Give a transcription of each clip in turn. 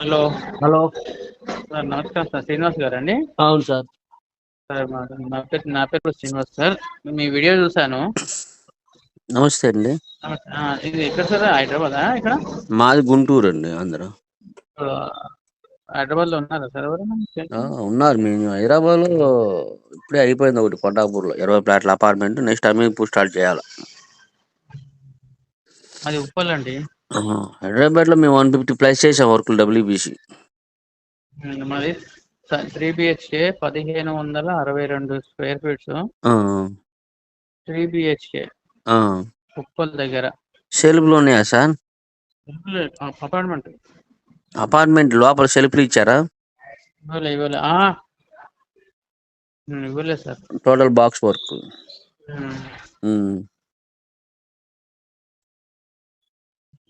Hello. Hello. Sir నమస్కారం sir. Srinivas గారండి? అవును సార్. సార్ నా పేరు నా పేరు శ్రీనివాస్ సార్. మీ వీడియో చూశాను. నమస్తే అండి. ఇది ఎక్కడ సార్? హైదరాబాదా ఇక్కడ? మాది గుంటూరు అండి అందరూ. హైదరాబాద్లో ఉన్నారా సార్ ఎవరైనా? ఉన్నారు. మేము హైదరాబాద్లో ఇప్పుడే అయిపోయింది ఒకటి కొండాపూర్లో ఇరవై ప్లాట్ల అపార్ట్మెంట్. నెక్స్ట్ అమీర్పూర్ స్టార్ట్ చేయాలి. అది ఉప్పల్ అండి. హైదరాబాద్లో మేము వన్ ఫిఫ్టీ ప్లస్ చేసాం వర్కులు డబ్ల్యూబీసీ. మాది త్రీ బిహెచ్కే పదిహేను వందల అరవై రెండు square feets. Three BHK. Uppal దగ్గర. సెల్ఫ్లో ఉన్నాయా సార్ అపార్ట్మెంట్. అపార్ట్మెంట్ లోపల సెల్ఫ్లు ఇచ్చారా? ఇవ్వలే ఇవ్వలే. ఇవ్వలేదు sir. Total box work.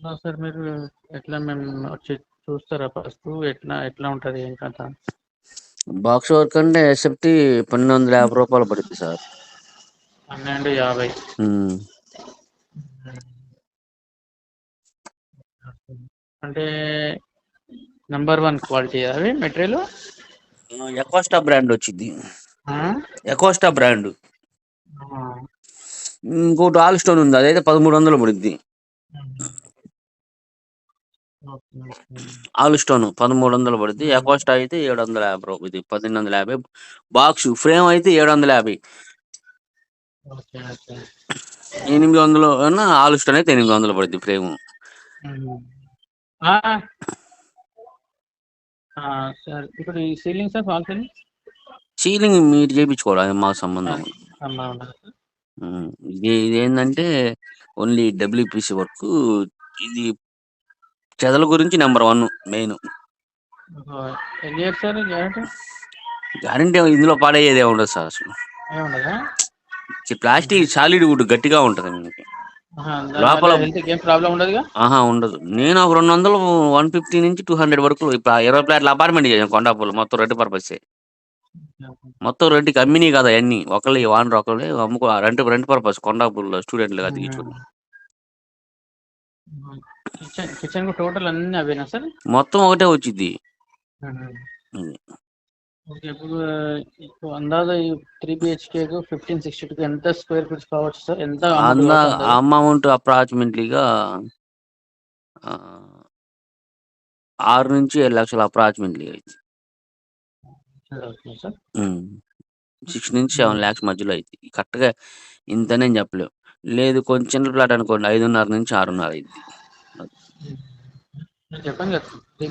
Sir మీరు ఎట్లా మేము వచ్చి చూస్తారా ఫస్ట్? ఎట్లా ఎట్లా ఉంటది ఏం కథ? బాక్స్ వర్క్ అంటే ఎస్ఎఫ్టీ పన్నెండు వందల యాభై రూపాయలు పడుతుంది సార్. పన్నెండు యాభై. అంటే నంబర్ వన్ క్వాలిటీ అవి మెటీరియల్? ఎకోస్టా బ్రాండ్ వచ్చింది ఎకోస్టా బ్రాండ్. ఇంకోటి ఆల్ స్టోన్ ఉంది అదైతే పదమూడు వందలు పడుద్ది ఆల్ స్టోన్ పదమూడు వందలు పడుద్ది ఎకోస్టా అయితే ఏడు వందల యాభై రూపాయలు ఇది పన్నెండు వందల యాభై. బాక్స్ ఫ్రేమ్ అయితే ఏడు వందల యాభై ఎనిమిది వందలు ఆల్ స్టోన్ అయితే ఎనిమిది వందలు పడుద్ది ఫ్రేమ్. సార్ ఇప్పుడు ఈ ceiling sir fall ceiling? Ceiling మీరు చేయించుకోవాలి మాకు సంబంధం. ఇది ఏంటంటే ఓన్లీ డబ్ల్యూపీసీ వర్క్ ఇది చెదల గురించి నెంబర్ వన్ మెయిన్. ఎన్ని ఇయర్స్ సార్ గ్యారంటీ? గ్యారంటీ ఇందులో పాడయ్యేది ఉండదు సార్ అసలు. ప్లాస్టిక్ సాలిడ్ వుడ్ గట్టిగా ఉంటది మీకు లోపల- ఆహా ఉండదు. నేను ఒక రెండు వందలు వన్ ఫిఫ్టీ నుంచి టూ హండ్రెడ్ వరకు ఇప్పుడు ఇరవై ప్లాట్ల అపార్ట్మెంట్ చేసాను కొండాపూర్లో మొత్తం రెంట్ పర్పస్. మొత్తం రెంట్కి అమ్మినీ కదా అన్ని ఒకళ్ళు వానర్ ఒకళ్ళు అమ్ముకో రెంట్ రెంట్ పర్పస్ కొండాపూర్లో స్టూడెంట్లు అది కిచెన్ కిచెన్ టోటల్ అన్ని అవేనా సార్? మొత్తం ఒకటే వచ్చింది. ఓకే ఇప్పుడు ఇప్పుడు అందాజ three BHK fifteen sixty two ఎంత స్క్వేర్ ఫీట్స్ కావచ్చు సార్? ఎంత అంద? అమౌంట్ అప్రాక్సిమేట్లీగా ఆరు నుంచి ఏడు లక్షలు ఓకే సార్. సిక్స్ నుంచి సెవెన్ ల్యాక్స్ మధ్యలో అయింది కరెక్ట్గా ఇంతనే చెప్పలేవు లేదు కొంచెం చిన్న ప్లాట్ అనుకోండి ఐదున్నర నుంచి ఆరున్నర అయింది మీరు చెప్పండి కదా త్రీ